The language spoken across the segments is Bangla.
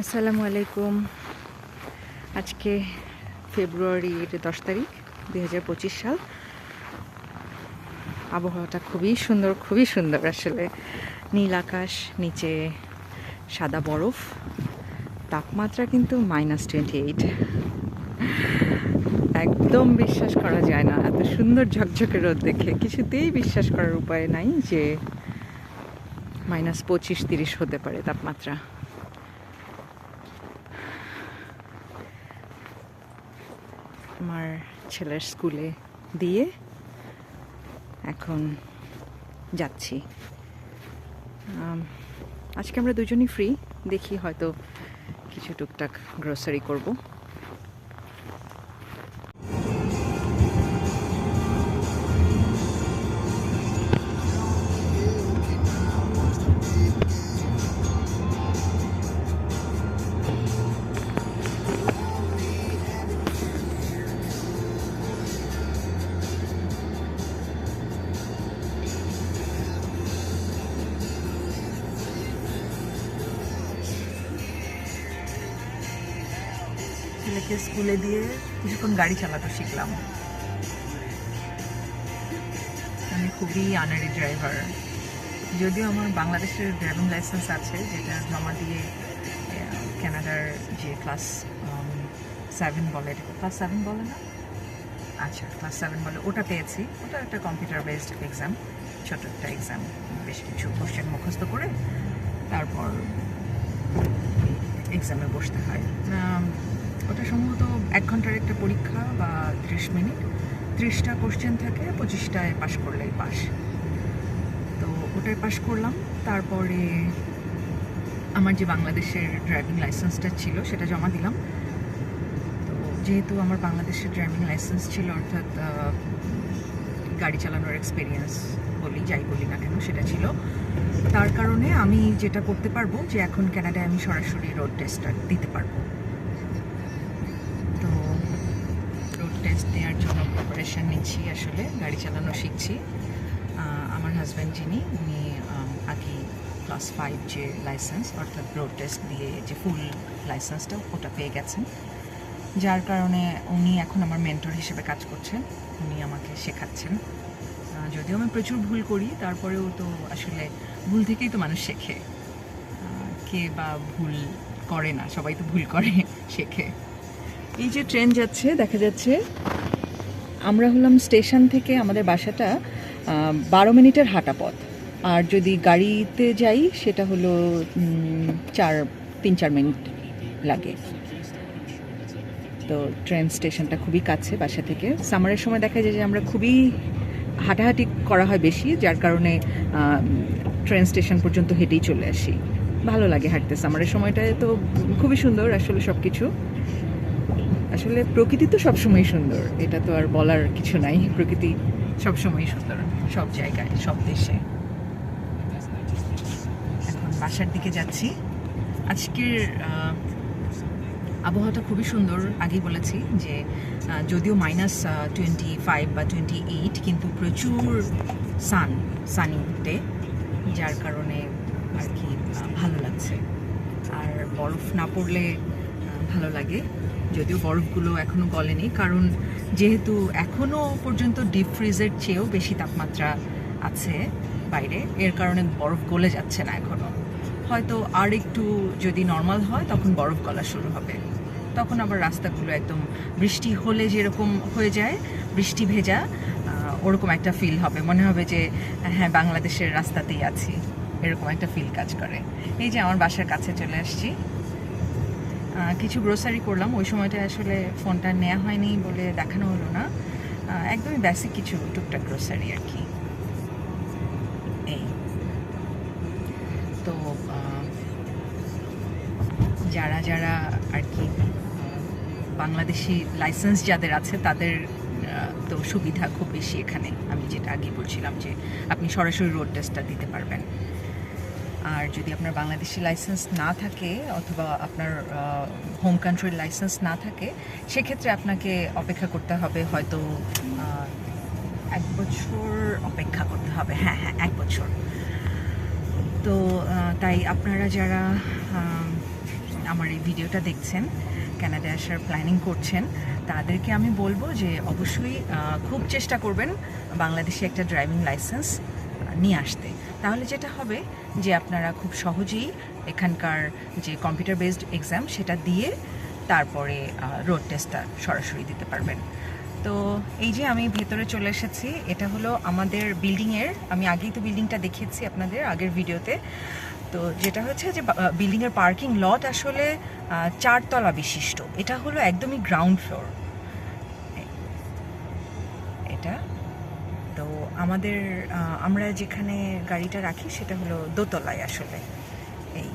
আসসালামু আলাইকুম। আজকে ফেব্রুয়ারির দশ তারিখ, দুই হাজার পঁচিশ সাল। আবহাওয়াটা খুবই সুন্দর খুবই সুন্দর আসলে। নীল আকাশ, নিচে সাদা বরফ, তাপমাত্রা কিন্তু মাইনাস টোয়েন্টি এইট একদম বিশ্বাস করা যায় না, এত সুন্দর ঝকঝকে রোদ দেখে। কিছুতেই বিশ্বাস করার উপায় নাই যে মাইনাস পঁচিশ, তিরিশ হতে পারে তাপমাত্রা। আমার ছেলের স্কুলে দিয়ে এখন যাচ্ছি। আজকে আমরা দুজনই ফ্রি দেখি হয়তো কিছু টুকটাক গ্রোসারি করব। ছেলেকে স্কুলে দিয়ে কিছুক্ষণ গাড়ি চালাতে শিখলাম। আমি খুবই আনারি ড্রাইভার যদিও আমার বাংলাদেশের ড্রাইভিং লাইসেন্স আছে, যেটা জমা দিয়ে কানাডার যে ক্লাস সেভেন বলে ক্লাস সেভেন বলে না? আচ্ছা ক্লাস সেভেন বলে, ওটা পেয়েছি। ওটা একটা কম্পিউটার বেসড এক্সাম ছোটো একটা এক্সাম বেশ কিছু কোশ্চেন মুখস্থ করে, তারপর এক্সামে বসতে হয়। এক ঘণ্টার একটা পরীক্ষা বা ত্রিশ মিনিট। ত্রিশটা কোশ্চেন থাকে, পঁচিশটায় পাশ করলেই পাস তো ওটাই পাশ করলাম। তারপরে আমার যে বাংলাদেশের ড্রাইভিং লাইসেন্সটা ছিল, সেটা জমা দিলাম। তো যেহেতু আমার বাংলাদেশের ড্রাইভিং লাইসেন্স ছিল, অর্থাৎ গাড়ি চালানোর এক্সপিরিয়েন্স বলি, যাই বলি না কেন, সেটা ছিল। তার কারণে আমি যেটা করতে পারব, যে এখন ক্যানাডায় আমি সরাসরি রোড টেস্টটা দিতে পারব। টেস্ট দেওয়ার জন্য প্রিপারেশন নিচ্ছি আসলে, গাড়ি চালানো শিখছি। আমার হাজব্যান্ড যিনি, উনি আগে ক্লাস ফাইভ যে লাইসেন্স অর্থাৎ রোড টেস্ট দিয়ে যে ফুল লাইসেন্সটা ওটা পেয়ে গেছেন। যার কারণে উনি এখন আমার মেন্টর হিসেবে কাজ করছেন, উনি আমাকে শেখাচ্ছেন। যদিও আমি প্রচুর ভুল করি, তারপরেও তো আসলে ভুল থেকেই তো মানুষ শেখে। কে বা ভুল করে না, সবাই তো ভুল করে, শেখে। এই যে ট্রেন যাচ্ছে, দেখা যাচ্ছে আমরা হলাম স্টেশন থেকে আমাদের বাসাটা বারো মিনিটের হাঁটা পথ। আর যদি গাড়িতে যাই, সেটা হলো চার, তিন, চার মিনিট লাগে। তো ট্রেন স্টেশনটা খুবই কাছে বাসা থেকে। সামারের সময় দেখা যায় যে আমরা খুবই হাঁটাহাঁটি করা হয় বেশি, যার কারণে ট্রেন স্টেশন পর্যন্ত হেঁটেই চলে আসি। ভালো লাগে হাঁটতে। সামারের সময়টায় তো খুবই সুন্দর আসলে সব কিছু আসলে প্রকৃতি তো সবসময় সুন্দর। এটা তো আর বলার কিছু নাই। প্রকৃতি সবসময় সুন্দর। সব জায়গায়, সব দেশে। এখন বাসার দিকে যাচ্ছি। আজকের আবহাওয়াটা খুবই সুন্দর। আগেই বলেছি যে যদিও মাইনাস টোয়েন্টি ফাইভ বা টোয়েন্টি এইট কিন্তু প্রচুর সান সানি ডে যার কারণে আর কি ভালো লাগছে। আর বরফ না পড়লে ভালো লাগে। যদিও বরফগুলো এখনও গলেনি, কারণ যেহেতু এখনও পর্যন্ত ডিপ ফ্রিজের চেয়েও বেশি তাপমাত্রা আছে বাইরে, এর কারণে বরফ গলে যাচ্ছে না এখনও হয়তো আর একটু যদি নর্মাল হয়, তখন বরফ গলা শুরু হবে। তখন আবার রাস্তাগুলো একদম বৃষ্টি হলে যেরকম হয়ে যায়, বৃষ্টি ভেজা ওরকম একটা ফিল হবে। মনে হবে যে হ্যাঁ বাংলাদেশের রাস্তাতেই আছি। এরকম একটা ফিল কাজ করে। এই যে আমার বাসার কাছে চলে আসছি। কিছু গ্রোসারি করলাম। ওই সময়টা আসলে ফোনটা নেওয়া হয়নি বলে দেখানো হলো না। একদমই বেসিক কিছু টুকটাক গ্রোসারি আর কি। এই। তো যারা যারা আর কি বাংলাদেশি লাইসেন্স যাদের আছে তাদের তো সুবিধা খুব বেশি এখানে। আমি যেটা আগে বলছিলাম যে আপনি সরাসরি রোড টেস্টটা দিতে পারবেন। আর যদি আপনার বাংলাদেশি লাইসেন্স না থাকে অথবা আপনার হোম কান্ট্রির লাইসেন্স না থাকে, সেক্ষেত্রে আপনাকে অপেক্ষা করতে হবে হয়তো এক বছর অপেক্ষা করতে হবে। হ্যাঁ হ্যাঁ এক বছর। তো তাই আপনারা যারা আমার এই ভিডিওটা দেখছেন কানাডায় আসার প্ল্যানিং করছেন, তাদেরকে আমি বলব যে অবশ্যই খুব চেষ্টা করবেন বাংলাদেশে একটা ড্রাইভিং লাইসেন্স নিয়ে আসতে। তাহলে যেটা হবে যে আপনারা খুব সহজেই এখানকার যে কম্পিউটার বেসড এক্সাম সেটা দিয়ে তারপরে রোড টেস্টটা সরাসরি দিতে পারবেন। তো এই যে আমি ভেতরে চলে এসেছি, এটা হলো আমাদের বিল্ডিংয়ের আমি আগেই তো বিল্ডিংটা দেখিয়েছি আপনাদের আগের ভিডিওতে। তো যেটা হচ্ছে যে বিল্ডিংয়ের পার্কিং লট আসলে চারতলা বিশিষ্ট। এটা হলো একদমই গ্রাউন্ড ফ্লোর এটা তো আমাদের আমরা যেখানে গাড়িটা রাখি সেটা হলো দোতলায় আসলে। এই,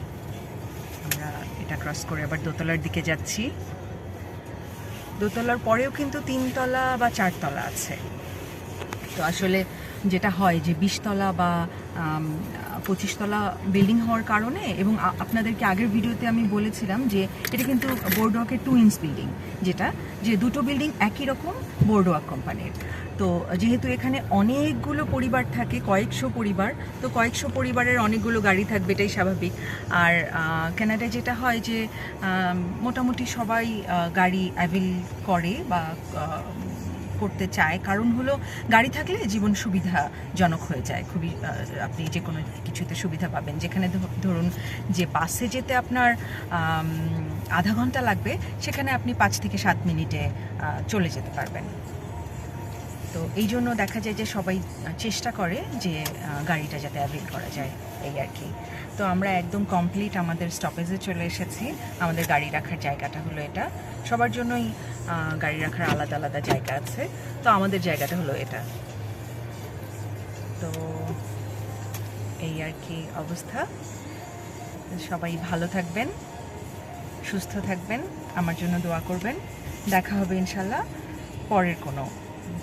আমরা এটা ক্রস করে আবার দোতলার দিকে যাচ্ছি। দোতলার পরেও কিন্তু তিনতলা বা চারতলা আছে। তো আসলে যেটা হয় যে বিশতলা বা পঁচিশতলা বিল্ডিং হওয়ার কারণে এবং আপনাদেরকে আগের ভিডিওতে আমি বলেছিলাম যে এটা কিন্তু বোর্ডওয়াকের টু ইঞ্চ বিল্ডিং যেটা যে দুটো বিল্ডিং একই রকম বোর্ডওয়াক কোম্পানির তো যেহেতু এখানে অনেকগুলো পরিবার থাকে, কয়েকশো পরিবার, তো কয়েকশো পরিবারের অনেকগুলো গাড়ি থাকবে, এটাই স্বাভাবিক। আর কানাডায় যেটা হয় যে মোটামুটি সবাই গাড়ি অ্যাভেল করে বা করতে চায়। কারণ হলো, গাড়ি থাকলে জীবন সুবিধাজনক হয়ে যায়। খুবই আপনি যে কোনো কিছুতে সুবিধা পাবেন। যেখানে ধরুন যে বাসে যেতে আপনার আধা ঘণ্টা লাগবে, সেখানে আপনি পাঁচ থেকে সাত মিনিটে চলে যেতে পারবেন। তো এই জন্য দেখা যায় যে সবাই চেষ্টা করে যে গাড়িটা যাতে অ্যাভেল করা যায়, এই আর কি। তো আমরা একদম কমপ্লিট আমাদের স্টপেজে চলে এসেছি। আমাদের গাড়ি রাখার জায়গাটা হলো এটা। সবার জন্যই গাড়ি রাখার আলাদা আলাদা জায়গা আছে। তো আমাদের জায়গাটা হলো এটা। তো এই আর কি অবস্থা। সবাই ভালো থাকবেন, সুস্থ থাকবেন। আমার জন্য দোয়া করবেন। দেখা হবে ইনশাল্লাহ পরের কোনো